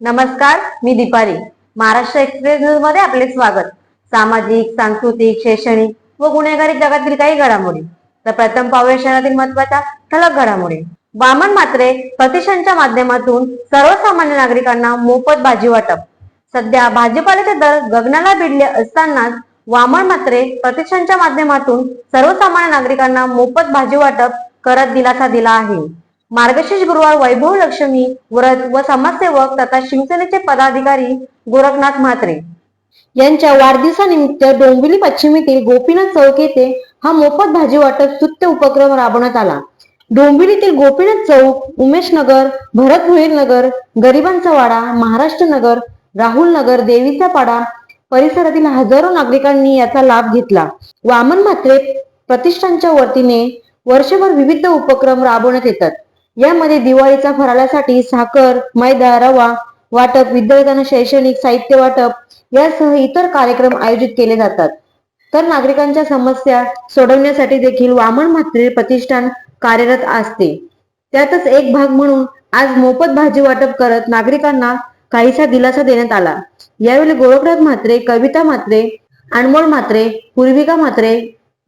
नमस्कार मी दीपाली. महाराष्ट्र एक्सप्रेस न्यूजमध्ये आपले स्वागत. सामाजिक सांस्कृतिक शैक्षणिक व गुन्हेगारी जगातील काही घडामोडी. तर प्रथम पाहूया शहरातील महत्त्वाच्या ठळक घडामोडी. वामन मात्रे प्रतिष्ठानच्या माध्यमातून सर्वसामान्य नागरिकांना मोफत भाजी वाटप. सध्या भाजीपाल्याचे दर गगनाला भिडले असतानाच वामन मात्रे प्रतिष्ठानच्या माध्यमातून सर्वसामान्य नागरिकांना मोफत भाजी वाटप करत दिलासा दिला आहे. मार्गशीर्ष गुरुवार वैभव लक्ष्मी व्रत व समाजसेवक तथा शिवसेनेचे पदाधिकारी गोरखनाथ म्हात्रे. यांच्या वाढदिवसानिमित्त डोंबिवली पश्चिमेतील गोपीनाथ चौक येथे हा मोफत भाजी वाटप स्तुत्य उपक्रम राबवण्यात आला. डोंबिवलीतील गोपीनाथ चौक उमेश नगर भरत भुईर नगर गरिबांचा वाडा महाराष्ट्र नगर राहुल नगर देवीचा पाडा परिसरातील हजारो नागरिकांनी याचा लाभ घेतला. वामन म्हात्रे प्रतिष्ठानच्या वतीने वर्षभर विविध उपक्रम राबवण्यात येतात. यामध्ये दिवाळीचा फराळासाठी साखर मैदा रवा वाटप विद्यार्थ्यांना शैक्षणिक साहित्य वाटप यासह इतर कार्यक्रम आयोजित केले जातात. तर नागरिकांच्या समस्या सोडवण्यासाठी देखील वामन म्हात्रे प्रतिष्ठान कार्यरत असते. त्यातच एक भाग म्हणून आज मोफत भाजी वाटप करत नागरिकांना काहीसा दिलासा देण्यात आला. यावेळी गोरखनाथ म्हात्रे कविता म्हात्रे अनमोल म्हात्रे पूर्विका म्हात्रे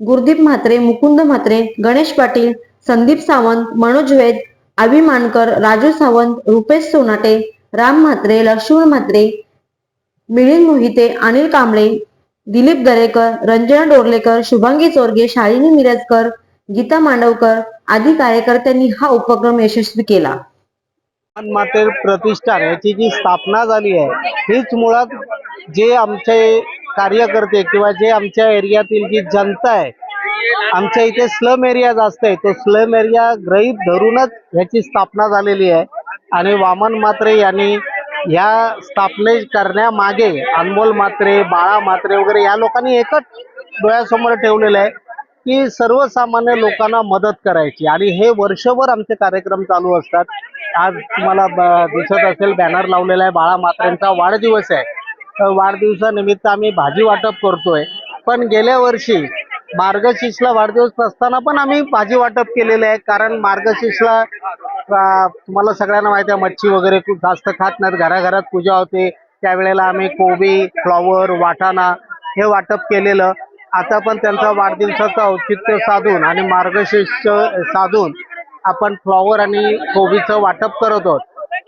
गुरदीप म्हात्रे मुकुंद म्हात्रे गणेश पाटील संदीप सावंत मनोज वैद अभिमानकर राजू सावंत रुपेश सोनाटे राम म्हात्रे लक्ष्मण म्हात्रे मिलिंद मोहिते अनिल कांबळे दिलीप दरेकर रंजना डोरलेकर शुभांगी चोरगे शालिनी मिरजकर गीता मांडवकर आदी कार्यकर्त्यांनी हा उपक्रम यशस्वी केला. माते प्रतिष्ठान याची जी स्थापना झाली आहे हीच मुळात जे आमचे कार्यकर्ते किंवा जे आमच्या एरियातील जी जनता आहे आमच्या इथे स्लम एरिया जास्त आहे. तो स्लम एरिया ग्रहीत धरूनच ह्याची स्थापना झालेली आहे. आणि वामन मात्रे यांनी ह्या स्थापने करण्यामागे अनमोल मात्रे बाळा मात्रे वगैरे या लोकांनी एकच डोळ्यासमोर ठेवलेलं आहे की सर्वसामान्य लोकांना मदत करायची. आणि हे वर्षभर आमचे कार्यक्रम चालू असतात. आज तुम्हाला दिसत असेल बॅनर लावलेला आहे बाळा मात्रेंचा वाढदिवस आहे. तर वाढदिवसानिमित्त आम्ही भाजी वाटप करतोय. पण गेल्या वर्षी मार्गशीर्षला वाढदिवस नसताना पण आम्ही भाजी वाटप केलेले आहे. कारण मार्गशीर्षला तुम्हाला सगळ्यांना माहिती आहे मच्छी वगैरे खूप जास्त खात नाहीत. घराघरात पूजा होते. त्यावेळेला आम्ही कोबी फ्लॉवर वाटाणा हे वाटप केलेलं. आता पण त्यांचा वाढदिवसाचं औचित्य साधून आणि मार्गशीर्ष साधून आपण फ्लॉवर आणि कोबीचं वाटप करत आहोत.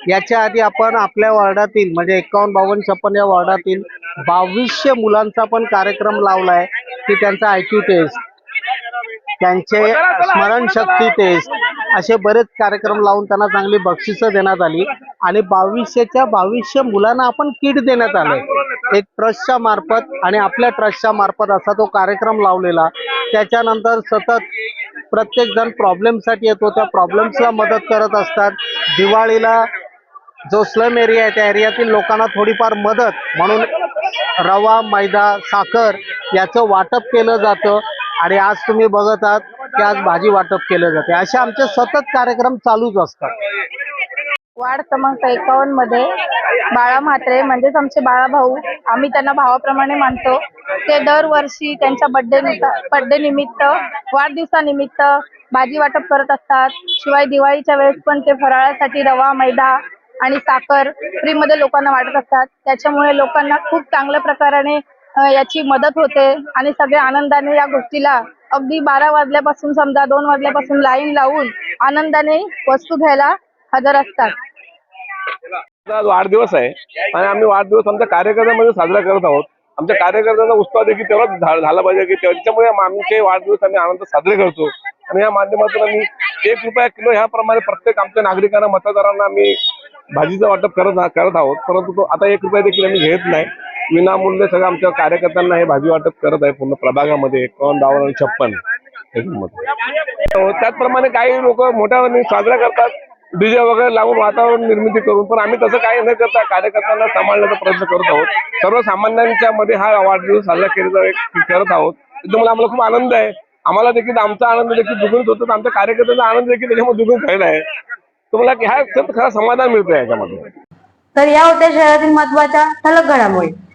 याच्या आधी आपण आपल्या वॉर्डातील म्हणजे एकावन्न बावन्न छप्पन या वॉर्डातील बावीसशे मुलांचा पण कार्यक्रम लावलाय की त्यांचा आय क्यू टेस्ट त्यांचे स्मरणशक्ती टेस्ट असे बरेच कार्यक्रम लावून त्यांना चांगली बक्षिसं देण्यात आली. आणि बावीसशेच्या बावीसशे मुलांना आपण किट देण्यात आलं एक ट्रस्टच्या मार्फत आणि आपल्या ट्रस्टच्या मार्फत असा तो कार्यक्रम लावलेला. त्याच्यानंतर सतत प्रत्येक जण प्रॉब्लेमसाठी येतो. त्या प्रॉब्लेम्सला मदत करत असतात. दिवाळीला जो स्लम एरिया आहे त्या एरियातील लोकांना थोडीफार मदत म्हणून रवा मैदा साखर याचं वाटप केलं जातं आणि आज तुम्ही बघत आहात की आज भाजी वाटप केलं जाते. असे आमचे सतत कार्यक्रम चालूच असतात. वार्ड क्रमांक एकावन्नमध्ये बाळा म्हात्रे म्हणजेच आमचे बाळा भाऊ आम्ही त्यांना भावाप्रमाणे मानतो ते दरवर्षी त्यांच्या बर्थडे बर्थडे निमित्त वाढदिवसानिमित्त भाजी वाटप करत असतात. शिवाय दिवाळीच्या वेळेस पण ते फराळासाठी रवा मैदा आणि साखर फ्री मध्ये लोकांना वाटत असतात. त्याच्यामुळे लोकांना खूप चांगल्या प्रकाराने याची मदत होते आणि सगळे आनंदाने या गोष्टीला अगदी बारा वाजल्यापासून समजा दोन वाजल्यापासून लाईन लावून आनंदाने वस्तू घ्यायला हजर असतात. वाढदिवस आहे आणि आम्ही वाढदिवस आमच्या कार्यकर्त्यामध्ये साजरा करत आहोत. आमच्या कार्यकर्त्यांचा उत्साह देखील तेवढाच झा- झाला पाहिजे की त्याच्यामुळे आमचे वाढदिवस आम्ही आनंद साजरे करतो. आणि या माध्यमातून आम्ही एक रुपया किलो ह्याप्रमाणे प्रत्येक आमच्या नागरिकांना मतदारांना आम्ही भाजीचं वाटप करत करत आहोत. परंतु तो आता एक रुपया देखील आम्ही घेत नाही. विनामूल्य सगळं आमच्या कार्यकर्त्यांना हे भाजी वाटप करत आहे. पूर्ण प्रभागामध्ये एकावन्न बावन्न आणि छप्पन हो, त्याचप्रमाणे काही लोक मोठ्या साजरा करतात. डीजे वगैरे लावून वातावरण निर्मिती करून पण आम्ही तसं काही न करता कार्यकर्त्यांना सांभाळण्याचा प्रयत्न करत आहोत. सर्वसामान्यांच्या मध्ये हा वाढदिवस साजरा केला करत आहोत. त्याच्यामुळे आम्हाला खूप आनंद आहे. आम्हाला देखील आमचा आनंद देखील दुगणीत होतो. तर आमच्या कार्यकर्त्यांचा आनंद देखील त्याच्यामध्ये दुगणीत झालेला आहे. तुम्हाला ह्या खरं समाधान मिळतं याच्यामध्ये. तर या होत्या शहरातील महत्त्वाच्या ठळक घडामोडी.